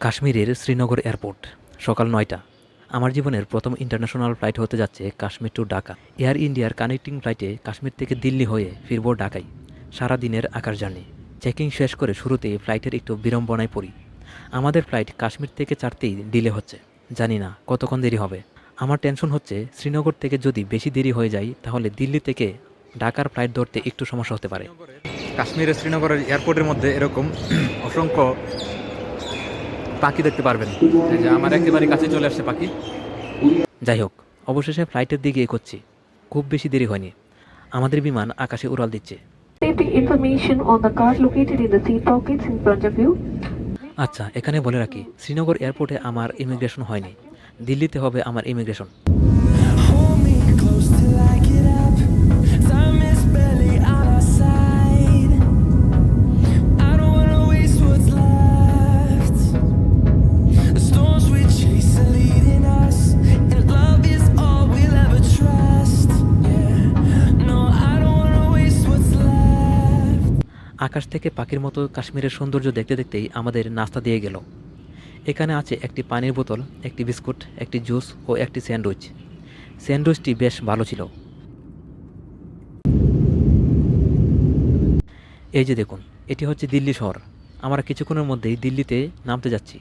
কাশ্মীরের শ্রীনগর এয়ারপোর্ট, সকাল নয়টা। আমার জীবনের প্রথম ইন্টারন্যাশনাল ফ্লাইট হতে যাচ্ছে কাশ্মীর টু ঢাকা। এয়ার ইন্ডিয়ার কানেক্টিং ফ্লাইটে কাশ্মীর থেকে দিল্লি হয়ে ফিরব ঢাকায়। সারা দিনের আকাশ জার্নি। চেকিং শেষ করে শুরুতেই ফ্লাইটের একটু বিড়ম্বনায় পড়ি। আমাদের ফ্লাইট কাশ্মীর থেকে চারতেই ডিলে হচ্ছে। জানি না কতক্ষণ দেরি হবে। আমার টেনশন হচ্ছে, শ্রীনগর থেকে যদি বেশি দেরি হয়ে যায়, তাহলে দিল্লি থেকে ঢাকার ফ্লাইট ধরতে একটু সমস্যা হতে পারে। কাশ্মীরের শ্রীনগরের এয়ারপোর্টের মধ্যে এরকম অসংখ্য পাখি দেখতে পারবেন। যে আমার একেবারে কাছে চলে আসছে পাখি। যাই হোক অবশেষে ফ্লাইটের দিকে এগোচ্ছি। খুব বেশি দেরি হয়নি। আমাদের বিমান আকাশে উড়াল দিচ্ছে. আচ্ছা এখানে বলে রাখি শ্রীনগর এয়ারপোর্টে আমার ইমিগ্রেশন হয়নি। দিল্লিতে হবে আমার ইমিগ্রেশন আকাশ থেকে পাখির মতো কাশ্মীরের সৌন্দর্য দেখতে দেখতেই আমাদের নাস্তা দিয়ে গেল। এখানে আছে একটি পানির বোতল, একটি বিস্কুট, একটি জুস ও একটি স্যান্ডউইচ। স্যান্ডউইচটি বেশ ভালো ছিল। এই যে দেখুন, এটি হচ্ছে দিল্লি শহর। আমরা কিছুক্ষণের মধ্যেই দিল্লিতে নামতে যাচ্ছি।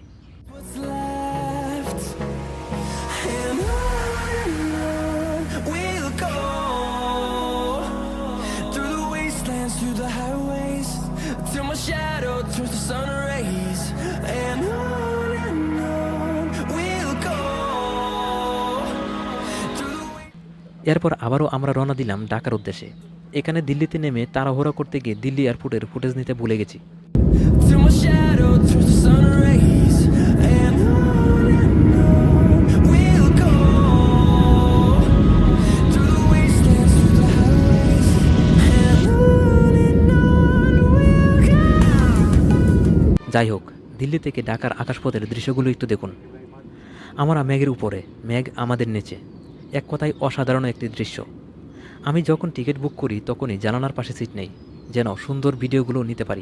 The sun rays. And on and on we'll go through the wa- এরপর আবারও আমরা রওনা দিলাম ঢাকার উদ্দেশ্যে এখানে দিল্লিতে নেমে তাড়াহুড়া করতে গিয়ে দিল্লি এয়ারপোর্টের ফুটেজ নিতে ভুলে গেছি যাই হোক, দিল্লি থেকে ঢাকার আকাশপথের দৃশ্যগুলো একটু দেখুন। আমরা মেঘের উপরে, মেঘ আমাদের নিচে। এক কথায় অসাধারণ একটি দৃশ্য। আমি যখন টিকিট বুক করি, তখনই জানালার পাশে সিট নেই, যেন সুন্দর ভিডিওগুলো নিতে পারি।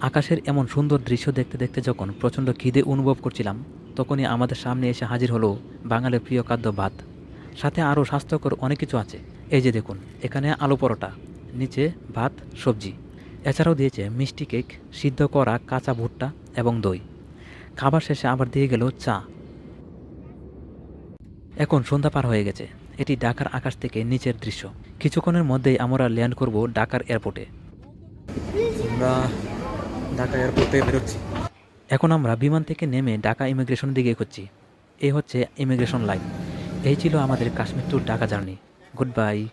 আকাশের এমন সুন্দর দৃশ্য দেখতে দেখতে যখন প্রচণ্ড খিদে অনুভব করছিলাম, তখনই আমাদের সামনে এসে হাজির হলো বাঙালির প্রিয় খাদ্য ভাত। সাথে আরও স্বাস্থ্যকর অনেক কিছু আছে। এই যে দেখুন, এখানে আলু পরোটা। নিচে ভাত সবজি। এছাড়াও দিয়েছে মিষ্টি কেক সিদ্ধ করা কাঁচা ভুট্টা এবং দই। খাবার শেষে আবার দিয়ে গেল চা। এখন সন্ধ্যা পার হয়ে গেছে। এটি ঢাকার আকাশ থেকে নিচের দৃশ্য। কিছুক্ষণের মধ্যেই আমরা ল্যান্ড করব ঢাকার এয়ারপোর্টে। আমরা ঢাকা এয়ারপোর্ট থেকে বেরোচ্ছি। এখন আমরা বিমান থেকে নেমে ঢাকা ইমিগ্রেশনের দিকে এগোচ্ছি। এই হচ্ছে ইমিগ্রেশন লাইন। এই ছিল আমাদের Kashmir to Dhaka journey. Goodbye.